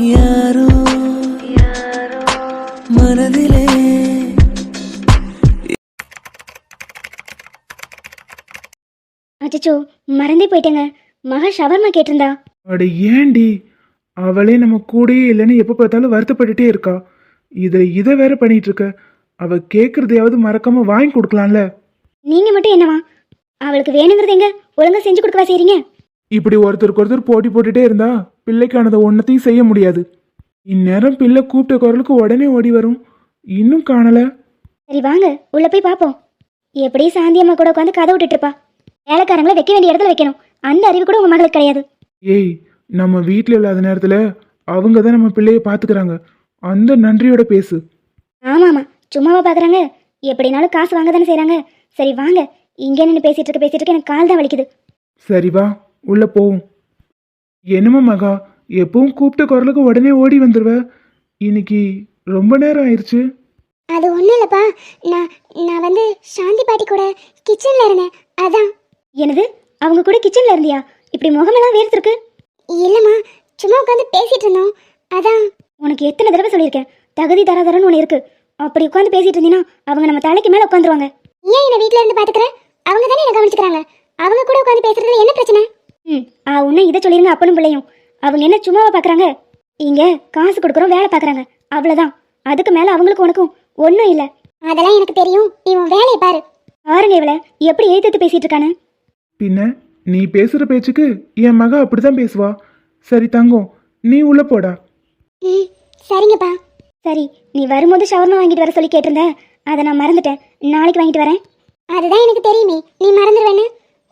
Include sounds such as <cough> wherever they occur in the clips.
யாரோ மனதிலே அச்சச்சோ மறந்தே போயிட்டேங்க. மகா ஷவர்மா கேட்டிருந்தா. அட ஏண்டி? அவளே நம்ம கூடயே இல்லைன்னு எப்போ பார்த்தாலும் வருத்தப்பட்டுட்டே இருக்கா. இதில் இதை வேற பண்ணிட்டு இருக்க அவ கேட்கறதையாவது மறக்காம வாங்கி கொடுக்கலாம்ல. நீங்க மட்டும் என்னவா? அவளுக்கு வேணுங்கிறது எங்க? ஒழுங்கா செஞ்சு கொடுக்கவா செய்றீங்க? இப்படி ஒருத்தருக்கு ஒருத்தர் போட்டி போட்டுட்டே இருந்தா? பிள்ளைக்கானதை ஒன்றத்தையும் செய்ய முடியாது. இந்நேரம் பிள்ளை கூப்பிட்ட குரலுக்கு உடனே ஓடி வரும். இன்னும் காணல. சரி வாங்க. உள்ள போய் பாப்போம் எப்படி சாந்தி அம்மா கூட உட்காந்து கதை விட்டுட்டு இருப்பா? வேலைக்காரங்களை வைக்க வேண்டிய இடத்துல வைக்கணும். அந்த அறிவு கூட உங்க மகளுக்கு கிடையாது. ஏய் நம்ம வீட்டில் இல்லாத நேரத்தில் அவங்க தான் நம்ம பிள்ளைய பார்த்துக்கிறாங்க. அந்த நன்றியோட பேசு. ஆமா ஆமா சும்மாவா பாக்குறாங்க எப்படினாலும் காசு வாங்க தானே செய்றாங்க. சரி வாங்க. இங்கே நின்று பேசிட்டு இருக்க பேசிட்டு இருக்க எனக்கு கால் தான் வலிக்குது. சரி வா. உள்ள போவோம். என்னம்மா மகா எப்பவும் கூப்பிட்ட குரலுக்கு உடனே ஓடி வந்துருவ. இன்னைக்கு ரொம்ப நேரம் ஆயிடுச்சு அது ஒன்றும் இல்லைப்பா. நான் நான் வந்து சாந்தி பாட்டி கூட கிச்சனில் இருந்தேன். அதான். என்னது? அவங்க கூட கிச்சன்ல இருந்தியா? இப்படி முகமெல்லாம் வேர்த்திருக்கு. இல்லைம்மா சும்மா உட்காந்து பேசிட்டு இருந்தோம். அதான். உனக்கு எத்தனை தடவை சொல்லியிருக்கேன்? தகுதி தராதரன்னு ஒன்று இருக்கு. அப்படி உட்காந்து பேசிட்டு இருந்தீங்கன்னா அவங்க நம்ம தலைக்கு மேலே உட்காந்துருவாங்க ஏன் என்னை வீட்டில் இருந்து பார்த்துக்கிறேன் அவங்க தானே என்ன கவனிச்சுக்கிறாங்க. அவங்க கூட உட்காந்து பேசுறதுல என்ன பிரச்சனை? ம் ஆ உன்னை இதை சொல்லிருங்க அப்பனும் பிள்ளையும். அவங்க என்ன சும்மாவா பார்க்குறாங்க இங்கே காசு கொடுக்குறோம் வேலை பார்க்குறாங்க அவ்வளோதான் அதுக்கு மேலே அவங்களுக்கு உனக்கும் ஒன்றும் இல்லை. அதெல்லாம் எனக்கு தெரியும். நீ உன் வேலையை பாரு. பாருங்க இவளை எப்படி ஏத்து பேசிட்டு இருக்கானு. பின்ன நீ பேசுற பேச்சுக்கு என் மக அப்படிதான் பேசுவா. சரி தங்கம் நீ உள்ள போடா. ம் சரிங்கப்பா. சரி நீ வரும்போது ஷவர்மா வாங்கிட்டு வர சொல்லி கேட்டிருந்த. அதை நான் மறந்துட்டேன். நாளைக்கு வாங்கிட்டு வரேன். அதுதான் எனக்கு தெரியுமே. நீ மறந்துடுவேன்னு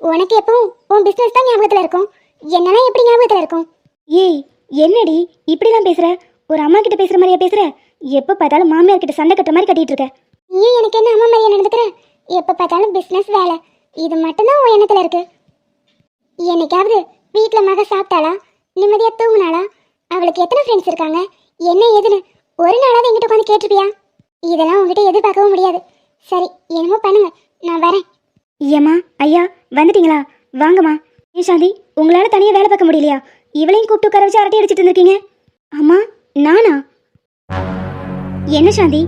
உனக்கு எப்பவும் உன் பிஸ்னஸ் தான் ஞாபகத்தில் இருக்கும். என்னெல்லாம் எப்படி ஞாபகத்தில் இருக்கும்? ஏய் என்னடி இப்படிலாம் பேசுற? ஒரு அம்மா கிட்ட பேசுற மாதிரியா பேசுற? எப்போ பார்த்தாலும் மாமியார் கிட்ட சண்டை கட்டுற மாதிரி கட்டிட்டு இருக்க. நீ எனக்கு என்ன அம்மா மாதிரியா நடந்துக்கிற? எப்போ பார்த்தாலும் பிஸ்னஸ் வேலை. இது மட்டும்தான் உன் எண்ணத்தில் இருக்கு. என்னைக்காவது வீட்டில் மக சாப்பிட்டாளா? நிம்மதியாக தூங்குனாளா? அவளுக்கு எத்தனை ஃப்ரெண்ட்ஸ் இருக்காங்க? என்ன ஏதுன்னு ஒரு நாளாவது என்கிட்ட உட்காந்து கேட்டிருப்பியா? இதெல்லாம் உங்ககிட்ட எதிர்பார்க்கவும் முடியாது. சரி என்னமோ பண்ணுங்க. நான் வரேன். ஏம்மா ஐயா வந்துட்டீங்களா? வாங்கம்மா. ஏன் சாந்தி உங்களால தனியாக வேலை பார்க்க முடியலையா? இவளையும் கூப்பிட்டு உட்கார வச்சு அரட்டை அடிச்சிட்டு இருந்திருக்கீங்க அம்மா நானா? என்ன சாந்தி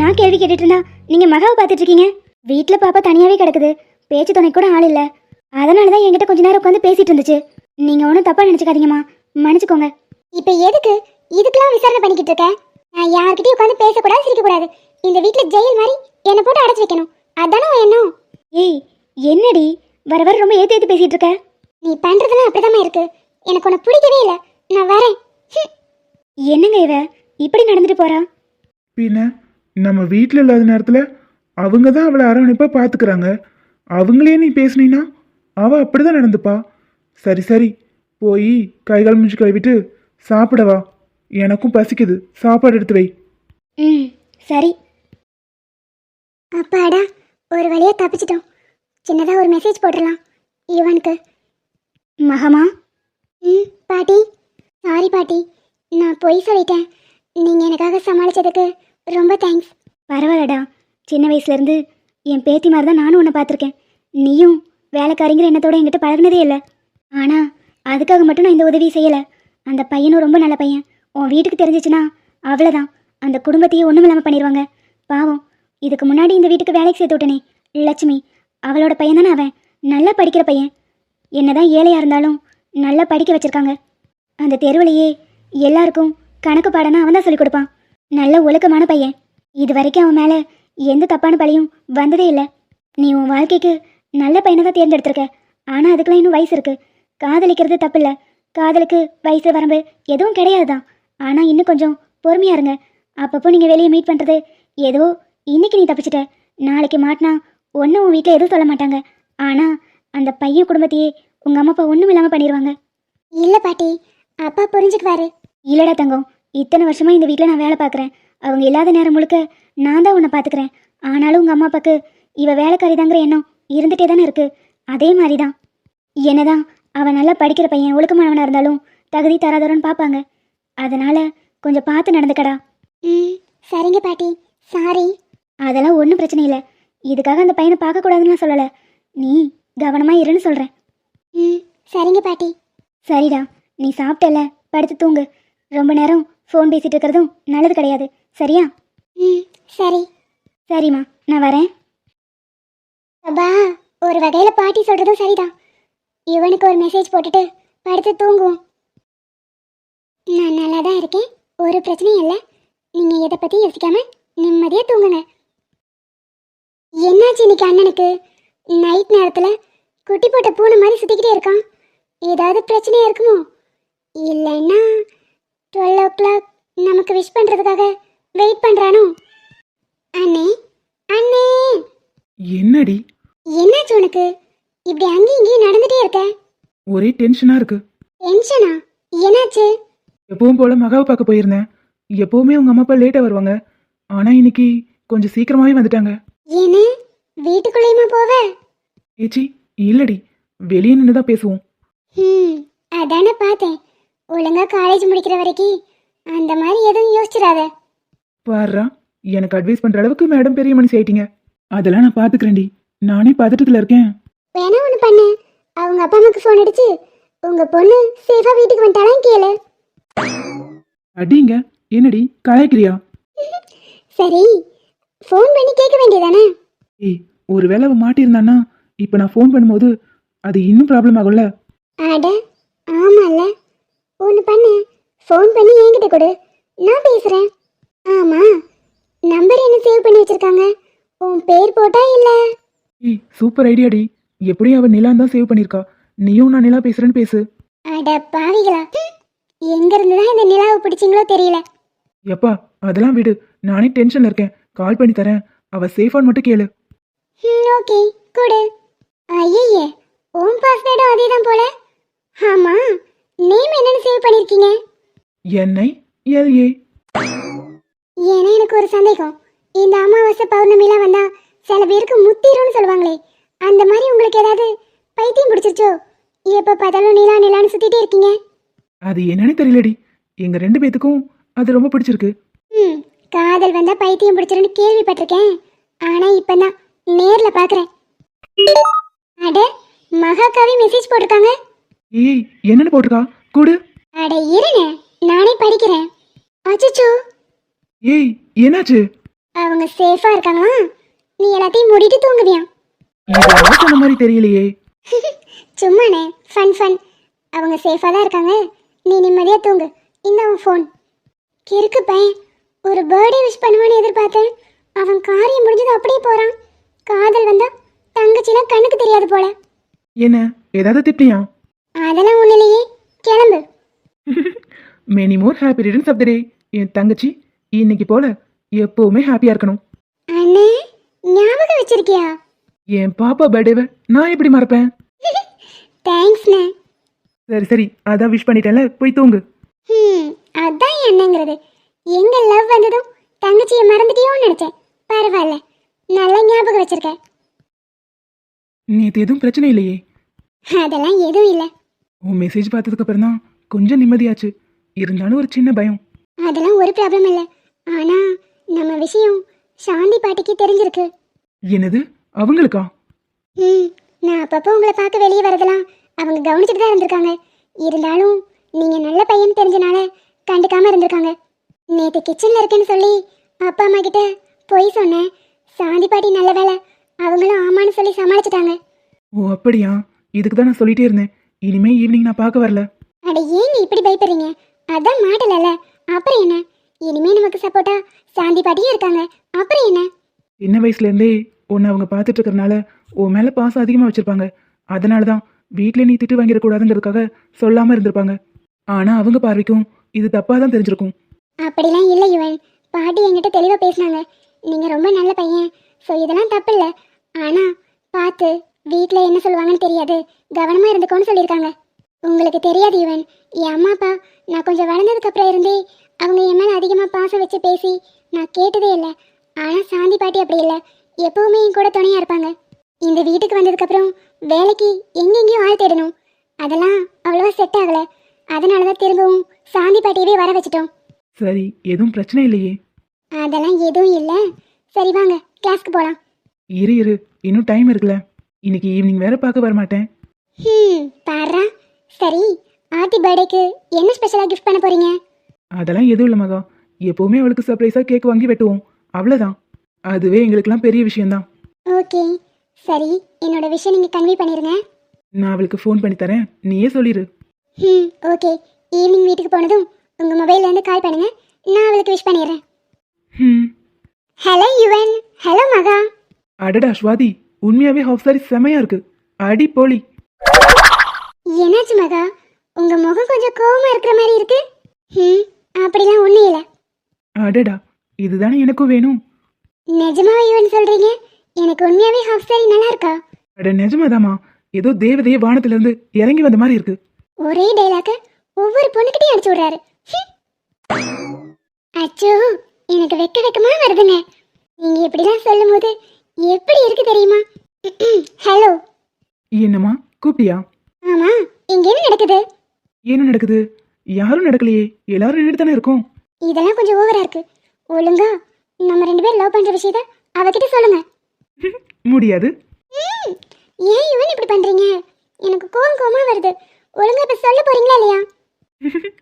நான் கேள்வி கேட்டுட்டு இருந்தா நீங்க மகாவை பார்த்துட்டு இருக்கீங்க வீட்டில் பாப்பா தனியாவே கிடக்குது. பேச்சு துணை கூட ஆள் இல்லை. அதனால தான் என்கிட்ட கொஞ்ச நேரம் உட்காந்து பேசிட்டு இருந்துச்சு. நீங்க ஒன்றும் தப்பா நினைச்சுக்காதீங்கம்மா. மன்னிச்சுக்கோங்க. இப்போ எதுக்கு? இதுக்கெல்லாம் விசாரணை பண்ணிக்கிட்டு இருக்க? நான் யார்கிட்டயும் உட்காந்து பேசக்கூடாது சிரிக்கக்கூடாது. இந்த வீட்டில் ஜெயில் மாதிரி என்னை போட்டு அடைச்சி வைக்கணும். அதானே எண்ணம்? ஏய் என்னடி வர வர ரொம்ப ஏத்து ஏத்து பேசிட்டு இருக்க? நீ பண்றதெல்லாம் அப்படிதாம்மா இருக்கு. எனக்கு உன்னை பிடிக்கவே இல்லை. நான் வரேன். என்னங்க இவ? இப்படி நடந்துட்டு போறா? பின்ன நம்ம வீட்டில் இல்லாத நேரத்தில் அவங்க தான் அவளை அரவணைப்பாக பார்த்துக்கிறாங்க அவங்களே நீ பேசுனீன்னா அவள் அப்படிதான் நடந்துப்பா. சரி சரி போய் கைகால் முடிஞ்சு கழுவிட்டு சாப்பிடவா எனக்கும் பசிக்குது. சாப்பாடு எடுத்து வை. ம் சரி. அப்பாடா ஒரு வழியா தப்பிச்சிட்டோம். சின்னதாக ஒரு மெசேஜ் போட்டுடலாம். யுவனுக்கு. மகமா? ம் பாட்டி. சாரி பாட்டி. நான் பொய் சொல்லிட்டேன். நீங்கள் எனக்காக சமாளிச்சதுக்கு ரொம்ப தேங்க்ஸ் பரவாயில்லடா. சின்ன வயசுலேருந்து என் பேத்தி மாதிரி தான் நானும் உன்னை பார்த்துருக்கேன். நீயும் வேலைக்காரிங்கிற எண்ணத்தோட என்கிட்ட பழகினதே இல்லை. ஆனால் அதுக்காக மட்டும் நான் இந்த உதவி செய்யலை. அந்த பையனும் ரொம்ப நல்ல பையன். உன் வீட்டுக்கு தெரிஞ்சிச்சுன்னா அவ்வளோதான் அந்த குடும்பத்தையே ஒன்றும் இல்லாமல் பண்ணிடுவாங்க பாவம். இதுக்கு முன்னாடி இந்த வீட்டுக்கு வேலைக்கு சேர்த்து விட்டனே லட்சுமி. அவளோட பையன் தானே அவன்? நல்லா படிக்கிற பையன். என்னதான் ஏழையாக இருந்தாலும் நல்லா படிக்க வச்சிருக்காங்க. அந்த தெருவிலேயே எல்லாருக்கும் கணக்கு பாடனா அவன் தான் சொல்லிக் கொடுப்பான். நல்ல ஒழுக்கமான பையன். இது வரைக்கும் அவன் மேலே எந்த தப்பான பழியும் வந்ததே இல்லை. நீ உன் வாழ்க்கைக்கு நல்ல பையனை தான் தேர்ந்தெடுத்திருக்க. ஆனால் அதுக்கெல்லாம் இன்னும் வயசு இருக்குது காதலிக்கிறது தப்பில்லை. காதலுக்கு வயசு வரம்பு எதுவும் கிடையாது தான் ஆனால் இன்னும் கொஞ்சம் பொறுமையாக இருங்க. அப்பப்போ நீங்கள் வெளியே மீட் பண்ணுறது ஏதோ இன்னைக்கு நீ தப்பிச்சிட்ட. நாளைக்கு மாட்டினா ஒன்றும் உன் வீட்டில் எதுவும் சொல்ல மாட்டாங்க. ஆனால் அந்த பையன் குடும்பத்தையே உங்கள் அம்மா அப்பா ஒன்றும் இல்லாமல் பண்ணிடுவாங்க இல்லை பாட்டி அப்பா புரிஞ்சுக்குவாரு. இல்லடா தங்கம் இத்தனை வருஷமா இந்த வீட்டில் நான் வேலை பார்க்குறேன் அவங்க இல்லாத நேரம் முழுக்க நான் தான் உன்னை பார்த்துக்கிறேன் ஆனாலும் உங்கள் அம்மா அப்பாவுக்கு இவ வேலைக்காரி தாங்கிற எண்ணம் இருந்துகிட்டே தானே இருக்கு. அதே மாதிரி தான் என்னதான் அவன் நல்லா படிக்கிற பையன் ஒழுக்கமானவனாக இருந்தாலும் தகுதி தராதரன்னு பார்ப்பாங்க அதனால கொஞ்சம் பார்த்து நடந்துக்கடா. ம் சரிங்க பாட்டி. சாரி அதெல்லாம் ஒன்றும் பிரச்சனை இல்லை. இதுக்காக அந்த பையனை பார்க்கக்கூடாதுன்னு சொல்லலை. நீ கவனமாக இருன்னு சொல்கிறேன் ம் சரிங்க பாட்டி. சரிடா நீ சாப்பிட்டல படுத்து தூங்கு. ரொம்ப நேரம் ஃபோன் பேசிட்டு இருக்கிறதும் நல்லது கிடையாது. சரியா? ம் சரி. சரிம்மா நான் வரேன். அப்பா ஒரு வகையில் பாட்டி சொல்கிறதும் சரிதான். இவனுக்கு ஒரு மெசேஜ் போட்டுட்டு படுத்து தூங்குவோம். நான் நல்லா தான் இருக்கேன். ஒரு பிரச்சனையும் இல்லை. நீங்கள் எதை பற்றி யோசிக்காம நிம்மதியாக தூங்குங்க. என்னாச்சு இன்னைக்கு அண்ணனுக்கு? நைட் நேரத்தில் குட்டி போட்ட பூனை மாதிரி சுற்றிக்கிட்டே இருக்கான். ஏதாவது பிரச்சனையா இருக்குமோ? இல்லைன்னா டுவெல் ஓ கிளாக் நமக்கு விஷ் பண்ணுறதுக்காக வெயிட் பண்ணுறானோ அண்ணே அண்ணே! என்னடி? என்னாச்சு உனக்கு? இப்படி அங்கேயும் இங்கேயும் நடந்துட்டே இருக்க? ஒரே டென்ஷனா இருக்கு. டென்ஷனா என்னாச்சு? எப்பவும் போல மகாவை பார்க்க போயிருந்தேன். எப்பவுமே உங்க அம்மா அப்பா லேட்டா வருவாங்க. ஆனா இன்னைக்கு கொஞ்சம் சீக்கிரமாவே வந்துட்டாங்க. என்ன வீட்டுக்குள்ளேயுமா போவ? ஏச்சி இல்லடி. வெளியே நின்று தான் பேசுவோம். ம் அதானே பார்த்தேன். ஒழுங்கா காலேஜ் முடிக்கிற வரைக்கும் அந்த மாதிரி எதுவும் யோசிச்சிடாத. பாருடா எனக்கு அட்வைஸ் பண்ற அளவுக்கு மேடம் பெரிய மனுஷி ஆயிட்டீங்க. அதெல்லாம் நான் பாத்துக்கிறேன்டி நானே பதட்டத்துல இருக்கேன். வேணா ஒன்று பண்ணு. அவங்க அப்பா அம்மாக்கு ஃபோன் அடிச்சு உங்க பொண்ணு சேஃபா வீட்டுக்கு வந்துட்டாலாம் கேளு. அடிங்க. என்னடி? கலாய்க்கிறியா? <laughs> சரி. ஃபோன் பண்ணி கேட்க வேண்டியதானே? ஏய் ஒருவேளை அவ மாட்டியிருந்தான்னா இப்போ நான் ஃபோன் பண்ணும்போது அது இன்னும் ப்ராப்ளம் ஆகும்ல? அட ஆமால்ல. ஒன்று பண்ணு. ஃபோன் பண்ணி என்கிட்ட கொடு. நான் பேசுகிறேன் ஆமாம் நம்பர் என்ன சேவ் பண்ணி வச்சிருக்காங்க? உன் பேர் போட்டா இல்லை? ஏய் சூப்பர் ஐடியாடி எப்படியும் அவ நிலான் தான் சேவ் பண்ணியிருக்கா. நீயும் நான் நிலா பேசுறேன்னு பேசு. அட பாவிகளா. எங்கேருந்து தான் இந்த நிலாவை பிடிச்சிங்களோ தெரியல. எப்பா அதெல்லாம் விடு. நானே டென்ஷன்ல இருக்கேன். கால் பண்ணி தரேன். அவ சேஃபான்னு மட்டும் கேளு. ஓகே. கொடு. ஐயய்யே உன் பாஸ்வேர்டும் அதே தான் போல. ஆமாம் நேம் என்னன்னு சேவ் பண்ணியிருக்கீங்க என்ஐ எல்ஏ ஏன்னா எனக்கு ஒரு சந்தேகம். இந்த அமாவாசை பௌர்ணமிலாம் வந்தா சில பேருக்கு முத்திரும்னு சொல்லுவாங்களே. அந்த மாதிரி உங்களுக்கு ஏதாவது பைத்தியம் பிடிச்சிருச்சோ? எப்போ பார்த்தாலும் நிலா நிலான்னு சுத்திட்டே இருக்கீங்க. அது என்னன்னு தெரியலடி. எங்க ரெண்டு பேத்துக்கும் அது ரொம்ப பிடிச்சிருக்கு. ம் காதல் வந்தா பைத்தியம் பிடிச்சிருன்னு கேள்விப்பட்டிருக்கேன். ஆனா இப்பதான் நேர்ல பாக்குறேன். அட மகாகவி மெசேஜ் போட்டிருக்காங்க. ஏய் என்னன்னு போட்டிருக்கா? கூடு. அட இருங்க நானே படிக்கிறேன். அச்சச்சோ. ஏய் என்னாச்சு? அவங்க சேஃபா இருக்காங்களா? நீ எல்லாத்தையும் மூடிட்டு தூங்குவியா? இது அவ சொன்ன மாதிரி தெரியலையே. சும்மாண்ணே ஃபன் ஃபன் அவங்க சேஃபாக தான் இருக்காங்க. நீ நிம்மதியாக தூங்கு. இந்த அவன் ஃபோன் கிறுக்கு பையன். ஒரு பர்த்டே விஷ் பண்ணுவான்னு எதிர்பார்த்தேன். அவன் காரியம் முடிஞ்சது அப்படியே போகிறான் காதல் வந்தா தங்கச்சிலாம் கண்ணுக்கு தெரியாது போல. என்ன ஏதாவது திட்டியா? அதெல்லாம் இல்லையே. கிளம்பு. Many more happy returns of the day என் தங்கச்சி இன்னைக்கு போல எப்பவுமே ஹாப்பியா இருக்கணும். அண்ணே ஞாபகம் வச்சிருக்கியா? என் பாப்பா பர்த்டேவை நான் எப்படி மறப்பேன்? <laughs> தேங்க்ஸ்ண்ணே சரி சரி அதான் விஷ் பண்ணிட்டேன்ல போய் தூங்கு. ம் அதான் என்னங்கிறது. எங்க லவ் வந்ததும் தங்கச்சியை மறந்துட்டியோன்னு நினைச்சேன். பரவாயில்ல. நல்லா ஞாபகம் வச்சிருக்க. நேற்று எதுவும் பிரச்சனை இல்லையே? அதெல்லாம் எதுவும் இல்லை. உன் மெசேஜ் பார்த்ததுக்கு அப்புறம் தான் கொஞ்சம் நிம்மதியாச்சு. இருந்தாலும் ஒரு சின்ன பயம். அதெல்லாம் ஒரு ப்ராப்ளம் இல்லை. ஆனா நம்ம விஷயம் சாந்தி பாட்டிக்கு தெரிஞ்சிருக்கு. என்னது? அவங்களுக்கா? ம் நான் அப்பப்போ உங்களை பார்க்க வெளியே வரதெல்லாம் அவங்க கவனிச்சுட்டு தான் இருந்திருக்காங்க. இருந்தாலும் நீங்க நல்ல பையன் தெரிஞ்சனால கண்டுக்காம இருந்திருக்காங்க. நேற்று கிச்சன்ல இருக்கேன்னு சொல்லி அப்பா அம்மா கிட்ட பொய் சொன்னேன். சாந்தி பாட்டி நல்ல வேலை அவங்களும் ஆமான்னு சொல்லி சமாளிச்சிட்டாங்க. ஓ அப்படியா? இதுக்கு தான் நான் சொல்லிட்டே இருந்தேன். இனிமே ஈவினிங் நான் பார்க்க வரல. அட ஏங்க இப்படி பயப்படுறீங்க? அதான் மாட்டலல்ல அப்புறம் என்ன? இனிமே நமக்கு சப்போர்ட்டா சாந்தி பாட்டியும் இருக்காங்க. அப்புறம் என்ன? சின்ன வயசுலேருந்தே உன்னை அவங்க பார்த்துட்டு இருக்கறனால உன் மேலே பாசம் அதிகமாக வச்சுருப்பாங்க. அதனால தான் வீட்டில் நீ திட்டு வாங்கிடக்கூடாதுங்கிறதுக்காக சொல்லாமல் இருந்திருப்பாங்க. ஆனால் அவங்க பார்வைக்கும் இது தப்பாக தான் தெரிஞ்சிருக்கும். அப்படிலாம் இல்லை யுவன் பாட்டி என்கிட்ட தெளிவாக பேசினாங்க. நீங்கள் ரொம்ப நல்ல பையன். ஸோ இதெல்லாம் தப்பு இல்லை ஆனால் பார்த்து வீட்டில் என்ன சொல்லுவாங்கன்னு தெரியாது. கவனமாக இருந்துக்கோன்னு சொல்லியிருக்காங்க. உங்களுக்கு தெரியாது இவன். என் அம்மா அப்பா நான் கொஞ்சம் வளர்ந்ததுக்கப்புறம் இருந்தே அவங்க என் மேலே அதிகமாக பாசம் வச்சு பேசி நான் கேட்டதே இல்லை. ஆனால் சாந்தி பாட்டி அப்படி இல்லை. எப்போவுமே என் கூட துணையாக இருப்பாங்க. இந்த வீட்டுக்கு வந்ததுக்கப்புறம் வேலைக்கு எங்கெங்கேயும் ஆள் தேடணும். அதெல்லாம் அவ்வளோவா செட் ஆகலை. அதனால தான் திரும்பவும் சாந்தி பாட்டியவே வர வச்சிட்டோம். சரி எதுவும் பிரச்சனை இல்லையே. அதெல்லாம் எதுவும் இல்லை. சரி வாங்க கிளாஸ்க்கு போகலாம் இரு இரு இன்னும் டைம் இருக்குல்ல. இன்னைக்கு ஈவினிங் வேற பார்க்க வர மாட்டேன் ம் பாடுறா சரி ஆர்த்தி பர்த்டேக்கு என்ன ஸ்பெஷலாக கிஃப்ட் பண்ண போறீங்க? அதெல்லாம் எதுவும் இல்லை மகா. எப்பவுமே அவளுக்கு சர்ப்ரைஸாக கேக் வாங்கி வெட்டுவோம். அவ்வளோதான் அதுவே எங்களுக்கெல்லாம் பெரிய விஷயம்தான். ஓகே. சரி என்னோட விஷயம் நீங்கள் கன்வே பண்ணிடுங்க நான் அவளுக்கு ஃபோன் பண்ணி தரேன். நீயே சொல்லிடு ம் ஓகே. ஈவினிங் வீட்டுக்கு போனதும் உங்கள் மொபைல்லேருந்து கால் பண்ணுங்க. நான் அவளுக்கு விஷ் பண்ணிடுறேன். ம் ஹலோ யுவன் ஹலோ மகா. அடடா ஸ்வாதி உண்மையாவே ஹாஃப் சாரி செமையா இருக்கு. அடி போலி. என்னாச்சு மகா? உங்கள் முகம் கொஞ்சம் கோவமாக இருக்கிற மாதிரி இருக்கு. ம் அப்படிலாம் ஒன்றும் இல்லை. அடடா இதுதானே எனக்கும் வேணும். நிஜமாவே யுவன் சொல்கிறீங்க எனக்கு உண்மையாகவே ஹாஃப் சாரி நல்லா இருக்கா? அட நிஜமாதாமா ஏதோ தேவதையே வானத்துல இருந்து இறங்கி வந்த மாதிரி இருக்கு. ஒரே டைலாக்க ஒவ்வொரு பொண்ணுக்கிட்டையும் அடிச்சு விடுறாரு. அச்சோ எனக்கு வெக்க வெக்கமா வருதுங்க. நீங்க இப்படிலாம் சொல்லும்போது எப்படி இருக்கு தெரியுமா? <clears throat> ஹலோ என்னம்மா? கூப்பிட்டியா? ஆமா இங்க என்ன நடக்குது? என்ன நடக்குது? யாரும் நடக்கலையே. எல்லாரும் நின்றுட்டு தானே இருக்கோம். இதெல்லாம் கொஞ்சம் ஓவரா இருக்கு. ஒழுங்கா நம்ம ரெண்டு பேரும் லவ் பண்ற விஷயத்த அவகிட்ட சொல்லுங்க. <laughs> முடியாது. ஏன் இவன் இப்படி பண்றீங்க? எனக்கு கோவம் கோவமா வருது. ஒழுங்கா இப்ப சொல்ல போறீங்களா இல்லையா? <laughs>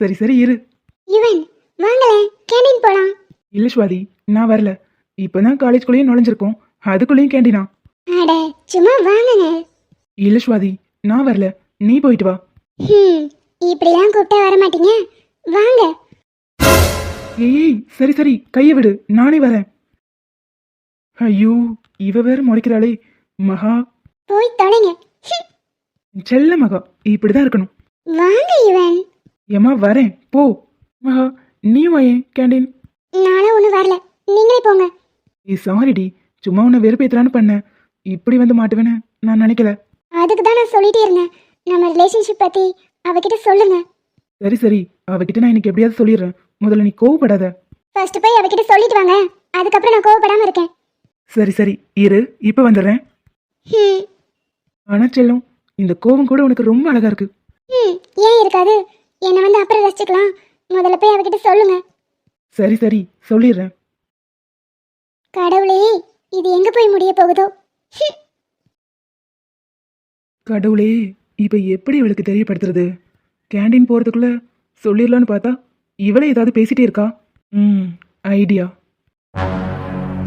சரி சரி இரு. இவன் வாங்களேன் கேண்டீன் போலாம். இல்ல ஸ்வாதி நான் வரல. இப்பதான் காலேஜ்குள்ளேயும் நுழைஞ்சிருக்கோம். அதுக்குள்ளேயும் கேண்டினா? அட சும்மா வாங்குங்க. இல்ல ஸ்வாதி நான் வரல. நீ போயிட்டு வா. ஹம், இப்படிலாம் கூப்பிட்டா வர மாட்டீங்க வாங்க. ஏய் ஏய், சரி சரி கையை விடு. நானே வரேன். ஐயோ இவ வேற முறைக்கிறாளே. மகா. போய் தொலைங்க. ஹம், செல்ல மகா இப்படிதான் இருக்கணும். வாங்க இவன். ஏம்மா வரேன். போ. மகா நீயும் வாயேன் கேண்டீன். நானும் ஒன்றும் வரல. நீங்களே போங்க. ஏய் சாரிடி சும்மா உன்னை வெறுப்பேத்தலான்னு பண்ணேன். இப்படி வந்து மாட்டுவேன்னு நான் நினைக்கல. அதுக்கு தான் நான் சொல்லிட்டே இருந்தேன். நம்ம ரிலேஷன்ஷிப் பத்தி அவகிட்ட சொல்லுங்க. சரி சரி அவகிட்ட நான் இன்னைக்கு எப்படியாவது சொல்லிடுறேன். முதல்ல நீ கோவப்படாத. ஃபர்ஸ்ட் போய் அவகிட்ட சொல்லிட்டு வாங்க. அதுக்கப்புறம் நான் கோவப்படாம இருக்கேன். சரி சரி இரு இப்போ வந்துடுறேன். ஹம், ஆனா செல்லம் இந்த கோவம் கூட உனக்கு ரொம்ப அழகா இருக்கு. ஹம், ஏன் இருக்காது? என்னை வந்து அப்புறம் ரசிச்சுக்கலாம். முதல்ல போய் அவகிட்ட சொல்லுங்க. சரி சரி சொல்லிடுறேன். கடவுளே இது எங்க போய் முடிய போகுதோ? கடவுளே இப்போ எப்படி இவளுக்கு தெரியப்படுத்துறது? கேண்டீன் போகிறதுக்குள்ள சொல்லிடலான்னு பார்த்தா இவளே ஏதாவது பேசிட்டே இருக்கா? ம் ஐடியா.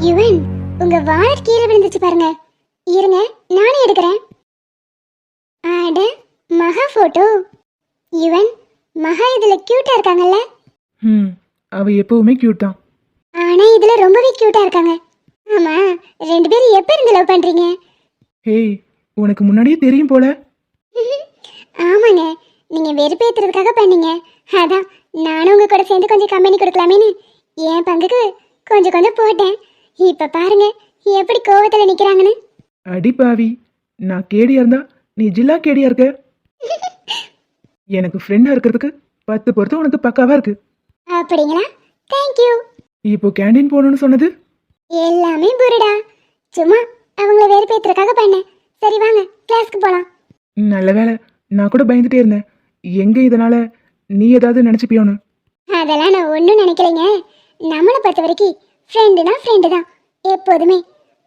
யுவன் உங்க வாலட் கீழே விழுந்துச்சு பாருங்க. இருங்க நானே எடுக்கிறேன். அட மகா போட்டோ. யுவன் மகா இதுல கியூட்டா இருக்காங்கல்ல? ம் அவ எப்பவுமே கியூட் தான். ஆனா இதுல ரொம்பவே கியூட்டா இருக்காங்க. ஆமா ரெண்டு பேரும் எப்ப இருந்து லவ் பண்றீங்க? ஹேய் உனக்கு முன்னாடியே தெரியும் போல. ஆமாங்க நீங்க வெறுப்பேத்துறதுக்காக பண்ணீங்க. அதான் நானும் உங்க கூட சேர்ந்து கொஞ்சம் கம்பெனி கொடுக்கலாமேன்னு என் பங்குக்கு கொஞ்சம் கொஞ்சம் போட்டேன். இப்ப பாருங்க எப்படி கோவத்துல நிக்கிறாங்கன்னு. அடி பாவி நான் கேடியா இருந்தா நீ ஜில்லா கேடியா இருக்க? எனக்கு ஃப்ரெண்டா இருக்கிறதுக்கு பத்து பொறுத்து உனக்கு பக்காவா இருக்கு. அப்படிங்களா? தேங்க்யூ இப்போ கேண்டீன் போகணும்னு சொன்னது? எல்லாமே புரிடா. சும்மா அவங்கள வெறுப்பேத்துறதுக்காக பண்ணேன். சரி வாங்க கிளாஸ்க்கு போலாம். நல்ல வேலை நான் கூட பயந்துட்டே இருந்தேன். எங்க இதனால நீ ஏதாவது நினைச்சுப்பியோன்னு? அதெல்லாம் நான் ஒன்றும் நினைக்கலைங்க. நம்மளை பொறுத்த வரைக்கும் ஃப்ரெண்டுனா ஃப்ரெண்டு தான். எப்போதுமே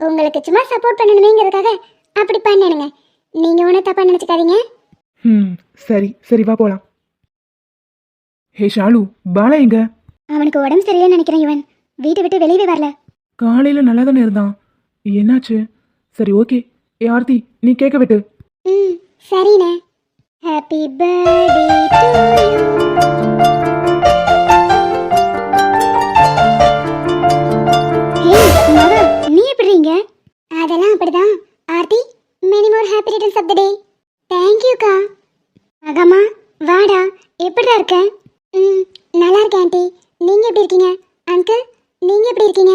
உங்களுக்கு சும்மா சப்போர்ட் பண்ணணுமேங்கிறதுக்காக அப்படி பண்ணணுங்க நீங்கள் ஒன்றும் தப்பாக நினச்சிக்காதீங்க. ம் சரி சரி வா போலாம். ஹே ஷாலு பாலா எங்க? அவனுக்கு உடம்பு சரியில்லைன்னு நினைக்கிறேன் இவன். வீட்டை விட்டு வெளியவே வரல. காலையில நல்லா தானே இருந்தான். என்னாச்சு? சரி ஓகே. ஏ ஆர்த்தி நீ கேட்க விட்டு. ம் சரிண்ணே. ஹாப்பி பர்த்டே டு ஏய் நீ எப்படி அதெல்லாம் அப்படிதான். Aarthi many more happy returns of the day தேங்க்யூக்கா மகம்மா வாடா. எப்படிடா இருக்க? ம் நல்லா இருக்கேன் ஆண்டி. நீங்கள் எப்படி இருக்கீங்க? அங்கிள் நீங்கள் எப்படி இருக்கீங்க?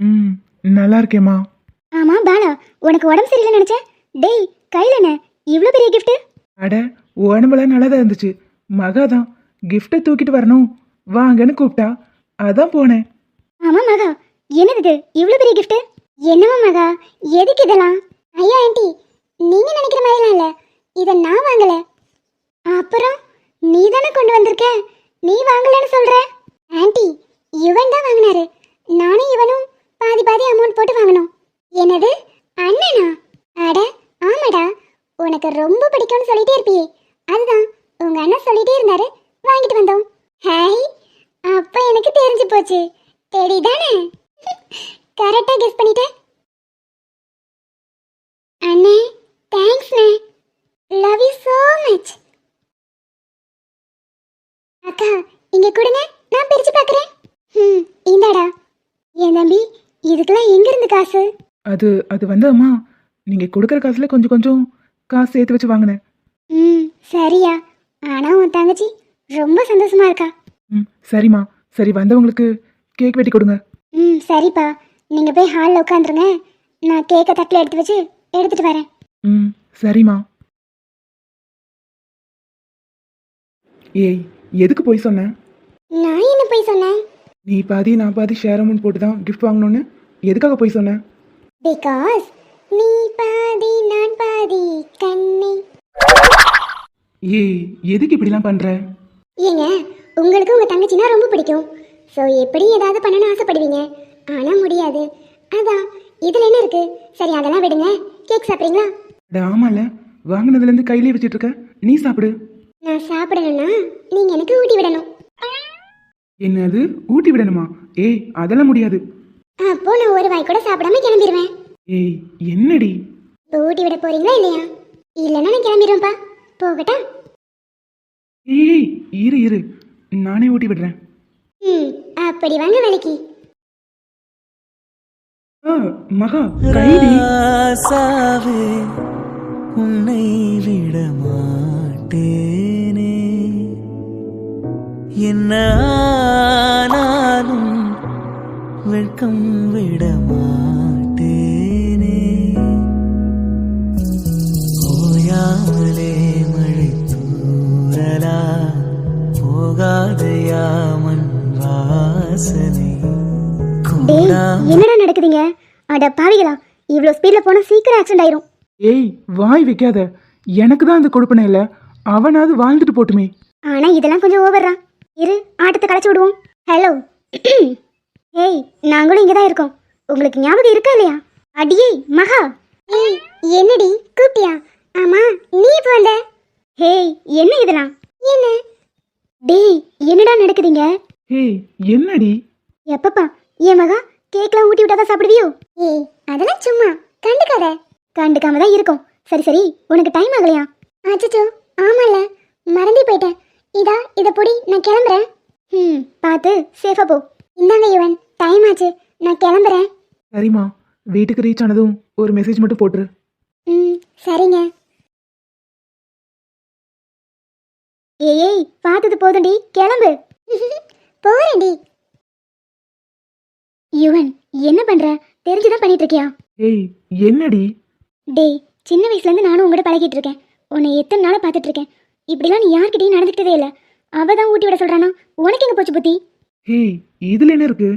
ம் நல்லா இருக்கேம்மா. ஆமா பாலா. உனக்கு உடம்பு சரியில்லைன்னு நினைச்சேன். டேய் கையில என்ன? இவ்வளோ பெரிய gift? அட உடம்புலாம் நல்லா தான் இருந்துச்சு. மகா தான். கிஃப்ட்டை தூக்கிட்டு வரணும். வாங்கன்னு கூப்பிட்டா. அதான் போனேன். ஆமா மகா. என்னது இது? இவ்வளோ பெரிய gift? என்னவா மகா? எதுக்கு இதெல்லாம்? ஐயா ஆண்டி நீங்க நினைக்கிற மாதிரிலாம் இல்ல. இதை நான் வாங்கல. அப்புறம் நீ தானே கொண்டு வந்திருக்க? நீ வாங்கலன்னு சொல்ற? ஆண்டி இவன் தான் வாங்கினாரு. நானும் இவனும் பாதி பாதி அமௌண்ட் போட்டு வாங்கினோம் என்னது? அண்ணனா? அட ஆமாடா. உனக்கு ரொம்ப பிடிக்கும்னு சொல்லிட்டே இருப்பியே. அதுதான் உங்க அண்ணன் சொல்லிட்டே இருந்தாரு. வாங்கிட்டு வந்தோம். ஹாய் அப்போ எனக்கு தெரிஞ்சு போச்சு. டெடி தானே கரெக்டா கெஸ் பண்ணிட்டேன் அண்ணே தேங்க்ஸ்ண்ணே லவ் யூ சோ மச் அக்கா இங்க கொடுங்க. நான் பிரிச்சு பார்க்கறேன் ம் இந்தாடா. என் தம்பி இதுக்கெல்லாம் எங்க இருந்து காசு? அது அது வந்து அம்மா நீங்கள் கொடுக்குற காசில் கொஞ்சம் கொஞ்சம் காசு சேர்த்து வச்சு வாங்கினேன். ம் சரியா. ஆனா உன் தங்கச்சி ரொம்ப சந்தோஷமா இருக்கா. ம் சரிம்மா. சரி வந்தவங்களுக்கு கேக் வெட்டி கொடுங்க. ம் சரிப்பா. நீங்க போய் ஹாலில் உட்காந்துருங்க. நான் கேக்கை தட்டில் எடுத்து வச்சு எடுத்துட்டு வரேன். ம் சரிம்மா. ஏய் எதுக்கு போய் சொன்னேன் நான் என்ன போய் சொன்னேன் நீ பாதி நான் பாதி ஷேர் அமௌண்ட் போட்டு தான் கிஃப்ட் வாங்கணும்னு. எதுக்காக போய் சொன்னேன் பிகாஸ் நீ பாதி நான் பாதி கண்ணே. ஏய் எதுக்கு இப்படிலாம் பண்ணுற ஏங்க உங்களுக்கு உங்க தங்கச்சினா ரொம்ப பிடிக்கும். ஸோ எப்படி ஏதாவது பண்ணணும்னு ஆசைப்படுவீங்க? ஆனா முடியாது. அதான் இதுல என்ன இருக்கு? சரி அதெல்லாம் விடுங்க. கேக் சாப்பிட்றீங்களா? அட ஆமால. வாங்கினதுலேருந்து கையிலே வச்சிட்டு இருக்க. நீ சாப்பிடு. நான் சாப்பிடணும்னா நீங்க எனக்கு ஊட்டி விடணும். என்னது? ஊட்டி விடணுமா? ஏய் அதெல்லாம் முடியாது. அப்போ நான் ஒரு வாய் கூட சாப்பிடாம கிளம்பிடுவேன் ஏய் என்னடி? இப்போ ஊட்டி விட போறீங்களா இல்லையா? இல்லைன்னா நான் கிளம்பிடுவேன்ப்பா போகட்டா? ஏய் இரு இரு. நானே ஊட்டி விடுறேன். ம் அப்படி வாங்க வேலைக்கு. மகா கைடி. ராசாவே உன்னை விட மாட்டேனே என்ன ஆனாலும் வெட்கம் விட மாட்டேனே ஓயாமலே மழை தூரலா போகாதையா மண் வாசனை என்னடா நடக்குதுங்க? அட பாவிகளா இவ்வளோ ஸ்பீடில் போனால் சீக்கிரம் ஆக்சிடென்ட் ஆயிரும். ஏய் வாய் வைக்காத. எனக்கு தான் அந்த கொடுப்பனை இல்லை. அவனாவது வாழ்ந்துட்டு போட்டுமே. ஆனா இதெல்லாம் கொஞ்சம் ஓவர்ரா. இரு ஆட்டத்தை கலைச்சு விடுவோம். ஹலோ <clears throat> ஏய் நாங்களும் இங்கே தான் இருக்கோம். உங்களுக்கு ஞாபகம் இருக்கா இல்லையா? அடியே மகா. ஏய் என்னடி கூப்பிட்டியா? ஆமா நீ இப்போ வந்த? ஹேய் என்ன இதெல்லாம்? என்ன? டேய் என்னடா நடக்குதுங்க? ஏய் என்னடி? எப்பப்பா ஏன் மகா கேக்லாம் ஊட்டி விட்டாதான் சாப்பிடுவியோ? ஏய் அதெல்லாம் சும்மா கண்டுக்காத. கண்டுக்காம தான் இருக்கும். சரி சரி உனக்கு டைம் ஆகலையா? அச்சச்சோ. ஆமால மறந்தே போயிட்டேன். இதா இத பொடி நான் கிளம்புறேன். ம் பார்த்து சேஃபா போ. இந்தாங்க யுவன் டைம் ஆச்சு. நான் கிளம்புறேன். சரிம்மா வீட்டுக்கு ரீச் ஆனதும் ஒரு மெசேஜ் மட்டும் போட்டுரு. ம் சரிங்க. ஏய் ஏய் பார்த்தது போதும்டி கிளம்பு. <laughs> போறேன்டி. யுவன் என்ன பண்ற? தெரிஞ்சுதான் பண்ணிட்டு இருக்கியா? ஏய் என்னடி? டேய் சின்ன வயசுல இருந்து நானும் உங்ககிட்ட பழகிட்டு இருக்கேன். உன்னை எத்தனை நாளா பார்த்துட்டு இருக்கேன் இப்படிலாம் நீ யார்கிட்டயும் நடந்துக்கிட்டதே இல்ல. அவ தான் ஊட்டி விட சொல்றானா? உனக்கு எங்க போச்சு புத்தி? ஏய் இதுல என்ன இருக்கு?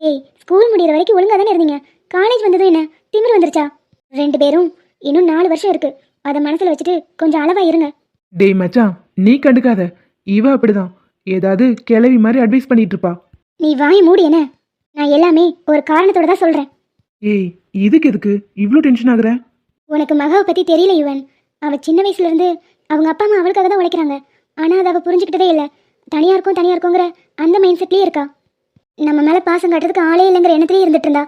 ஏய் ஸ்கூல் முடியிற வரைக்கும் ஒழுங்கா தானே இருந்தீங்க? காலேஜ் வந்ததும் என்ன? திமிர் வந்துருச்சா? ரெண்டு பேரும் இன்னும் நாலு வருஷம் இருக்கு. அதை மனசுல வச்சுட்டு கொஞ்சம் அளவா இருங்க. டேய் மச்சான் நீ கண்டுக்காத. இவ அப்படிதான். ஏதாவது கிளவி மாதிரி அட்வைஸ் பண்ணிட்டு இருப்பா நீ வாயை மூடி என்ன? நான் எல்லாமே ஒரு காரணத்தோட தான் சொல்றேன். ஏய் இதுக்கு எதுக்கு? இவ்வளோ டென்ஷன் ஆகுற? உனக்கு மகாவை பத்தி தெரியல யுவன். அவ சின்ன வயசுல இருந்து அவங்க அப்பா அம்மா அவளுக்காக தான் உழைக்கிறாங்க. ஆனா அதை அவ புரிஞ்சுக்கிட்டதே இல்ல. தனியா இருக்கும் தனியா இருக்குங்கிற அந்த மைண்ட் செட்லயே இருக்கா. நம்ம மேல பாசம் காட்டுறதுக்கு ஆளே இல்லைங்கிற எண்ணத்திலேயே இருந்துட்டு இருந்தா.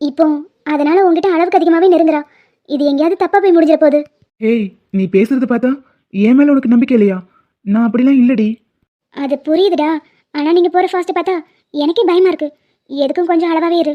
இப்போ அதனால உங்ககிட்ட அளவுக்கு அதிகமாவே நெருங்குறா. இது எங்கேயாவது தப்பா போய் முடிஞ்சிட போகுது. ஏய் நீ பேசுறது பார்த்தா என் மேல உனக்கு நம்பிக்கை இல்லையா? நான் அப்படிலாம் இல்லடி. அது புரியுதுடா. ஆனா நீங்க போற ஃபாஸ்ட் பார்த்தா எனக்கே பயமா இருக்கு. எதுக்கும் கொஞ்சம் அளவாவே இரு.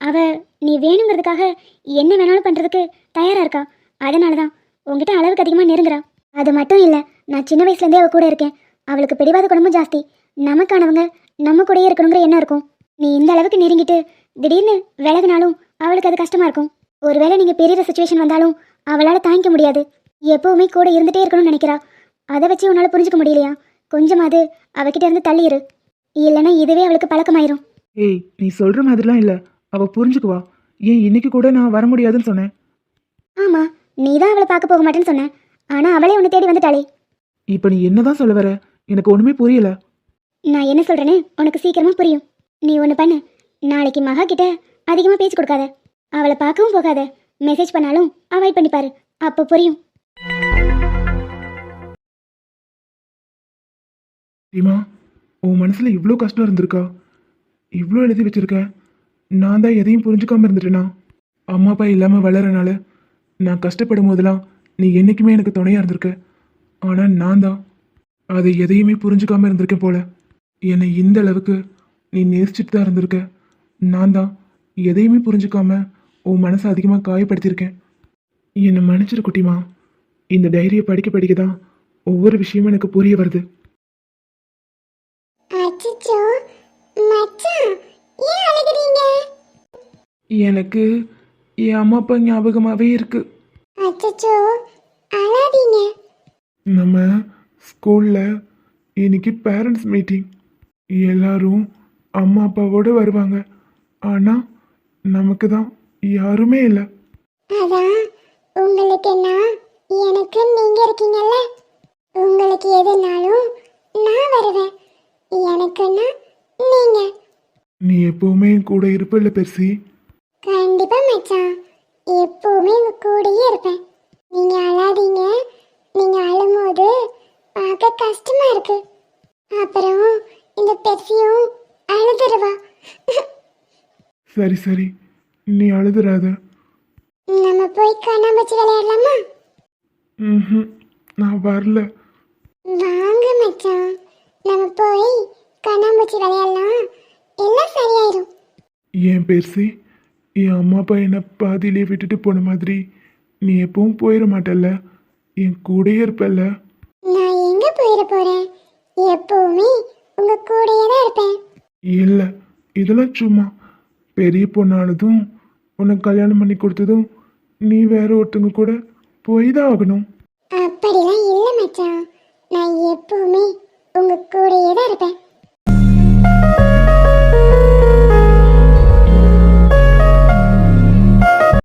அவ நீ வேணுங்கிறதுக்காக என்ன வேணாலும் பண்றதுக்கு தயாரா இருக்கா. அதனால தான் உங்ககிட்ட அளவுக்கு அதிகமா நெருங்குறா. அது மட்டும் இல்ல நான் சின்ன வயசுல இருந்தே அவ கூட இருக்கேன். அவளுக்கு பிடிவாத குணமும் ஜாஸ்தி. நமக்கானவங்க நம்ம கூடயே இருக்கணுங்கிற எண்ணம் இருக்கும். நீ இந்த அளவுக்கு நெருங்கிட்டு திடீர்னு விலகினாலும் அவளுக்கு அது கஷ்டமா இருக்கும். ஒருவேளை நீங்க பெரிய சுச்சுவேஷன் வந்தாலும் அவளால தாங்கிக்க முடியாது. எப்பவுமே கூட இருந்துட்டே இருக்கணும்னு நினைக்கிறா. அதை வச்சு உன்னால புரிஞ்சுக்க முடியலையா? கொஞ்சமாவது அவகிட்ட இருந்து தள்ளி இரு இல்லைன்னா இதுவே அவளுக்கு பழக்கமாயிரும். ஏய் நீ சொல்ற மாதிரிலாம் இல்லை. அவ புரிஞ்சுக்குவா. ஏன் இன்னைக்கு கூட நான் வர முடியாதுன்னு சொன்னேன். ஆமா. நீ தான் அவளை பார்க்க போக மாட்டேன்னு சொன்ன. ஆனா அவளே உன்னை தேடி வந்துட்டாளே. இப்போ நீ என்னதான் சொல்ல வர? எனக்கு ஒண்ணுமே புரியல. நான் என்ன சொல்றேன்னு உனக்கு சீக்கிரமா புரியும். நீ ஒன்று பண்ணு. நாளைக்கு மகா கிட்ட அதிகமாக பேச்சு கொடுக்காத. அவளை பார்க்கவும் போகாத. மெசேஜ் பண்ணாலும் அவாய்ட் பண்ணிப்பாரு. அப்போ புரியும். ரீமா உன் மனசுல இவ்வளோ கஷ்டம் இருந்திருக்கா? இவ்வளோ எழுதி வச்சிருக்க. நான் தான் எதையும் புரிஞ்சுக்காம இருந்துட்டேனா? அம்மா அப்பா இல்லாமல் வளரனால நான் கஷ்டப்படும் போதெல்லாம் நீ என்றைக்குமே எனக்கு துணையாக இருந்திருக்க. ஆனால் நான் தான் அதை எதையுமே புரிஞ்சுக்காம இருந்திருக்கேன் போல. என்னை இந்த அளவுக்கு நீ நேசிச்சுட்டு தான் இருந்திருக்க. நான் தான் எதையுமே புரிஞ்சுக்காம உன் மனசை அதிகமாக காயப்படுத்தியிருக்கேன். என்னை மன்னிச்சிரு குட்டிமா. இந்த டைரியை படிக்க படிக்க தான் ஒவ்வொரு விஷயமும் எனக்கு புரிய வருது. எனக்கு என் அம்மா அப்பா ஞாபகமாகவே இருக்கு. அச்சச்சோ அழாதீங்க. நம்ம ஸ்கூலில் இன்னைக்கு பேரண்ட்ஸ் மீட்டிங் எல்லாரும் அம்மா அப்பாவோட வருவாங்க. ஆனால் நமக்கு தான் யாருமே இல்லை. அதான் உங்களுக்கு நான் எனக்கு நீங்க இருக்கீங்கல்ல? உங்களுக்கு எதுனாலும் நான் வருவேன். எனக்குன்னா நீங்க. நீ எப்பவுமே என் கூட இருப்பில்ல பெருசி? கண்டிப்பா மச்சான். எப்பவுமே உங்க கூடயே இருப்பேன். நீங்க அழாதீங்க. நீங்க அழும்போது பார்க்க கஷ்டமா இருக்கு. அப்புறம் இந்த பெருசியும் அழுதுருவா. சரி சரி. நீ அழுதுறாத. நம்ம போய் கண்ணாம்பூச்சி விளையாடலாமா? ம் நான் வரல. வாங்க மச்சான். நம்ம போய் கண்ணாம்பூச்சி விளையாடலாம். எல்லாம் சரியாயிரும். ஏன் பெருசி? என் அம்மா அப்பா என்னை பாதியிலே விட்டுட்டு போன மாதிரி. நீ எப்பவும் போயிட மாட்டல்ல. என் கூடயே இருப்பல்ல. நான் எங்க போயிட போறேன்? எப்பவுமே உங்க கூடயே தான் இருப்பேன். இல்லை இதெல்லாம் சும்மா. பெரிய பொண்ணானதும் உனக்கு கல்யாணம் பண்ணி கொடுத்ததும் நீ வேற ஒருத்தங்க கூட போய் தான் ஆகணும். அப்படிலாம் இல்லை மச்சான். நான் எப்பவுமே உங்க கூடயே தான் இருப்பேன்.